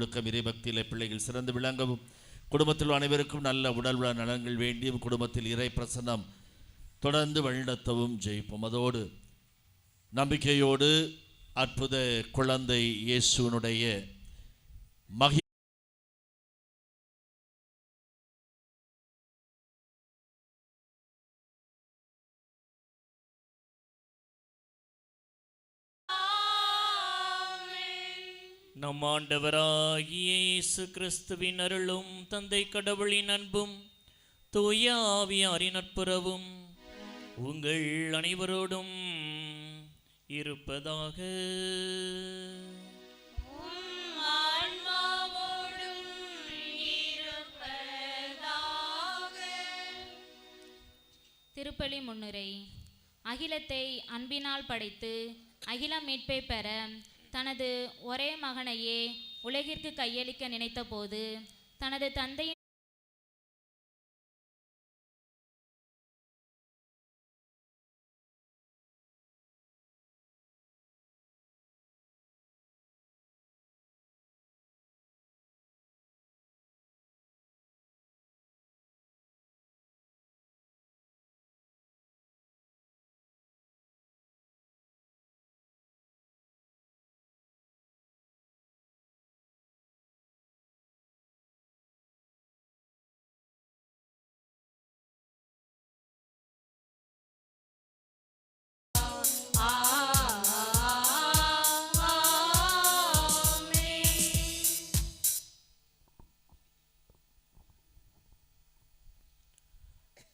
ஒழுக்கம் இறைபக்தியில் பிள்ளைகள் சிறந்து விளங்கவும் குடும்பத்தில் அனைவருக்கும் நல்ல உடல் உள்ள நலன்கள் வேண்டியும் குடும்பத்தில் இறை பிரசன்னம் தொடர்ந்து வழிநடத்தவும் ஜெயிப்போம். அதோடு நம்பிக்கையோடு அற்புத குழந்தை இயேசுனுடைய மகி நம் ஆண்டவராகிய இயேசு கிறிஸ்துவின் அருளும் தந்தை கடவுளின் அன்பும் தூய ஆவியாரின் நட்புறவும் உங்கள் அனைவரோடும் இருப்பதாக. திருப்பலி முன்னுரை. அகிலத்தை அன்பினால் படைத்து அகில மீட்பை பெற தனது ஒரே மகனையே உலகிற்கு கையளிக்க நினைத்தபோது தனது தந்தையின்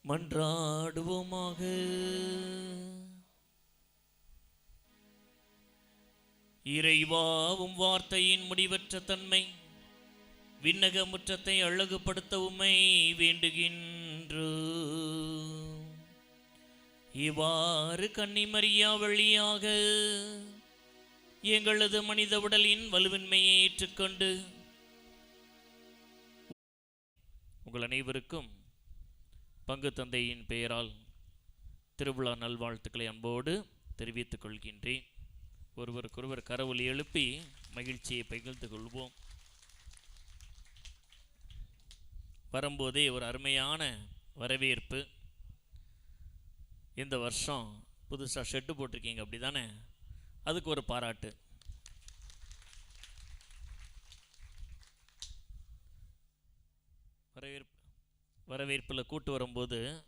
மன்றாடுவோமாக. இறைவாவும் வார்த்தையின் முடிவற்ற தன்மை விண்ணக முற்றத்தை அழகுபடுத்த உம்மை இவ்வாறு கன்னிமரியா வழியாக எங்களது மனித உடலின் வலுவின்மையை ஏற்றுக்கொண்டு உங்கள் அனைவருக்கும் பங்கு தந்தையின் பெயரால் திருவிழா நல்வாழ்த்துக்களை அன்போடு தெரிவித்துக் கொள்கின்றேன். ஒருவருக்கொருவர் கரவொலி எழுப்பி மகிழ்ச்சியை பகிர்ந்து கொள்வோம். வரும்போதே ஒரு அருமையான வரவேற்பு. இந்த வருஷம் புதுசாக ஷெட்டு போட்டிருக்கீங்க அப்படி தானே அதுக்கு ஒரு பாராட்டு. வரவேற்பு வரவேற்பில் கூட்டு வரும்போது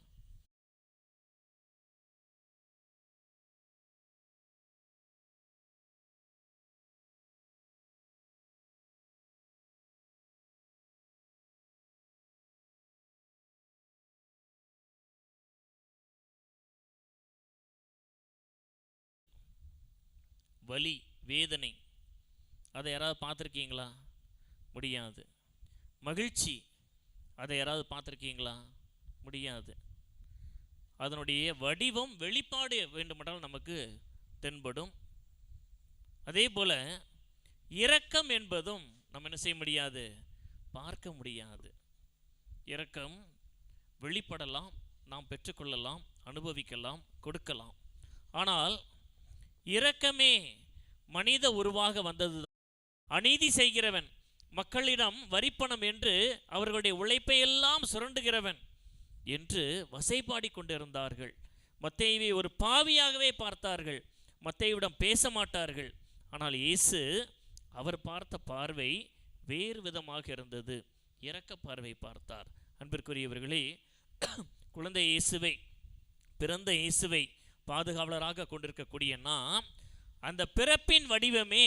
வலி வேதனை அதை யாராவது பார்த்துருக்கீங்களா? முடியாது. மகிழ்ச்சி அதை யாராவது பார்த்துருக்கீங்களா? முடியாது. அதனுடைய வடிவம் வெளிப்பாடு வேண்டுமென்றால் நமக்கு தென்படும். அதே போல இரக்கம் என்பதும் நம்ம என்ன செய்ய முடியாது? பார்க்க முடியாது. இரக்கம் வெளிப்படலாம் நாம் பெற்றுக்கொள்ளலாம் அனுபவிக்கலாம் கொடுக்கலாம். ஆனால் இரக்கமே மனித உருவாக வந்தது அநீதி செய்கிறவன் மக்களிடம் வரிப்பணம் என்று அவர்களுடைய உழைப்பை எல்லாம் சுரண்டுகிறவன் என்று வசைப்பாடி கொண்டிருந்தார்கள். மத்தேயுவை ஒரு பாவியாகவே பார்த்தார்கள். மத்தேயுவிடம் பேச மாட்டார்கள். ஆனால் இயேசு அவர் பார்த்த பார்வை வேறு விதமாக இருந்தது. இறக்க பார்வை பார்த்தார். அன்பிற்குரியவர்களே குழந்தை இயேசுவை பிறந்த இயேசுவை பாதுகாவலராக கொண்டிருக்கக்கூடிய நாம் அந்த பிறப்பின் வடிவமே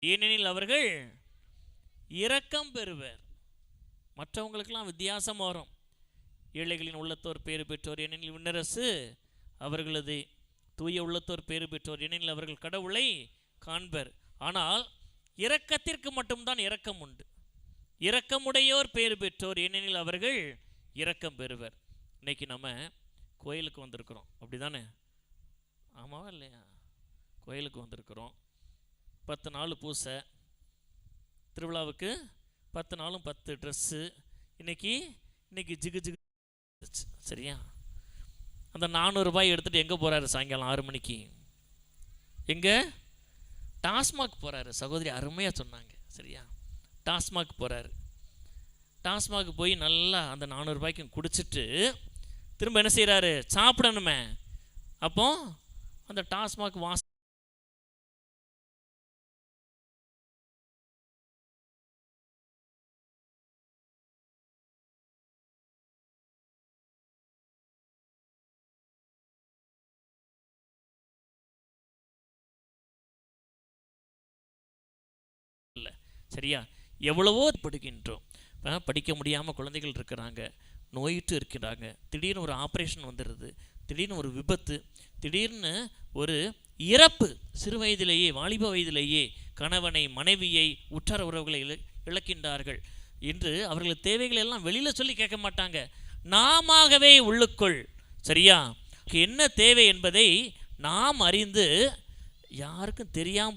ஏனெனில் அவர்கள் இரக்கம் பெறுவர். மற்றவங்களுக்கெல்லாம் வித்தியாசம் வரும் ஏழைகளின் உள்ளத்தோர் பேறு பெற்றோர் ஏனெனில் விண்ணரசு அவர்களது தூய உள்ளத்தோர் பேறு பெற்றோர் ஏனெனில் அவர்கள் கடவுளை காண்பர். ஆனால் இரக்கத்திற்கு மட்டும்தான் இரக்கம் உண்டு. இரக்கமுடையோர் பேறு பெற்றோர் ஏனெனில் அவர்கள் இரக்கம் பெறுவர். இன்னைக்கு நம்ம கோயிலுக்கு வந்திருக்கிறோம். அப்படி தானே ஆமாவா இல்லையா? கோயிலுக்கு வந்திருக்கிறோம். பத்து நாள் பூசை. திருவிழாவுக்கு பத்து நாளும் பத்து ட்ரெஸ்ஸு இன்னைக்கு இன்னைக்கு ஜிகு ஜிகு சரியா? அந்த நானூறுரூபாய் எடுத்துகிட்டு எங்கே போகிறாரு சாயங்காலம் ஆறு மணிக்கு? எங்கே? டாஸ்மாக் போகிறாரு சகோதரி அருமையாக சொன்னாங்க. சரியா? டாஸ்மாக் போகிறாரு டாஸ்மாக் போய் நல்லா அந்த நானூறுரூபாய்க்கும் குடிச்சிட்டு திரும்ப என்ன செய்கிறாரு சாப்பிடணுமே. அப்போ அந்த டாஸ்மாக் வாச சரியா? எவ்வளவோ படுகின்றோம். படிக்க முடியாமல் குழந்தைகள் இருக்கிறாங்க. நோயிட்டு இருக்கிறாங்க. திடீர்னு ஒரு ஆப்ரேஷன் வந்துடுது திடீர்னு ஒரு விபத்து. திடீர்னு ஒரு இறப்பு. சிறு வயதிலேயே வாலிப வயதிலேயே கணவனை மனைவியை உற்றார உறவுகளை இழ இழக்கின்றார்கள் என்று அவர்கள் தேவைகளை எல்லாம் வெளியில் சொல்லி கேட்க மாட்டாங்க. நாமாகவே உள்ளுக்குள். சரியா? என்ன தேவை என்பதை நாம் அறிந்து யாருக்கும் தெரியாம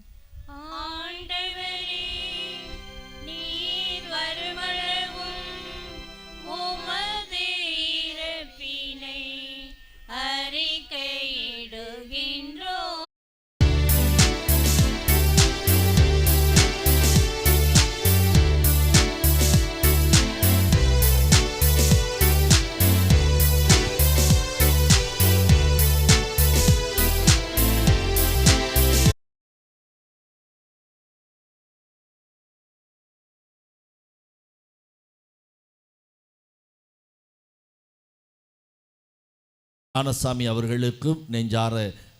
ஞானசாமி அவர்களுக்கும் நெஞ்சார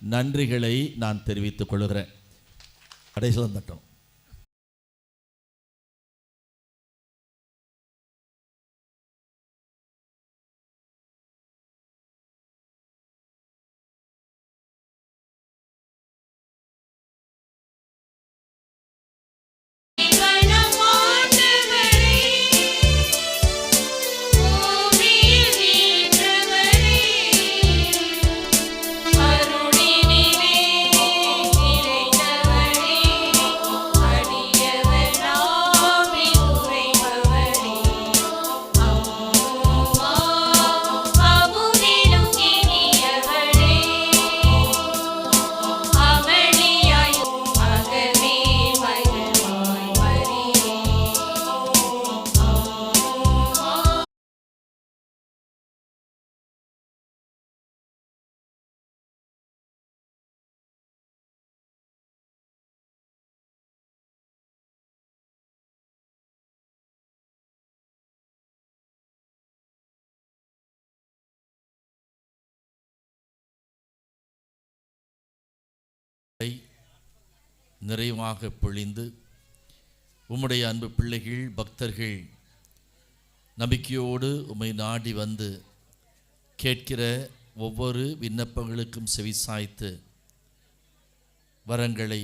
நன்றிகளை நான் தெரிவித்துக் கொள்கிறேன். கடைசியில் தட்டம் நிறைவாக பொழிந்து உம்முடைய அன்பு பிள்ளைகள் பக்தர்கள் நம்பிக்கையோடு உம்மை நாடி வந்து கேட்கிற ஒவ்வொரு விண்ணப்பங்களுக்கும் செவிசாய்த்து வரங்களை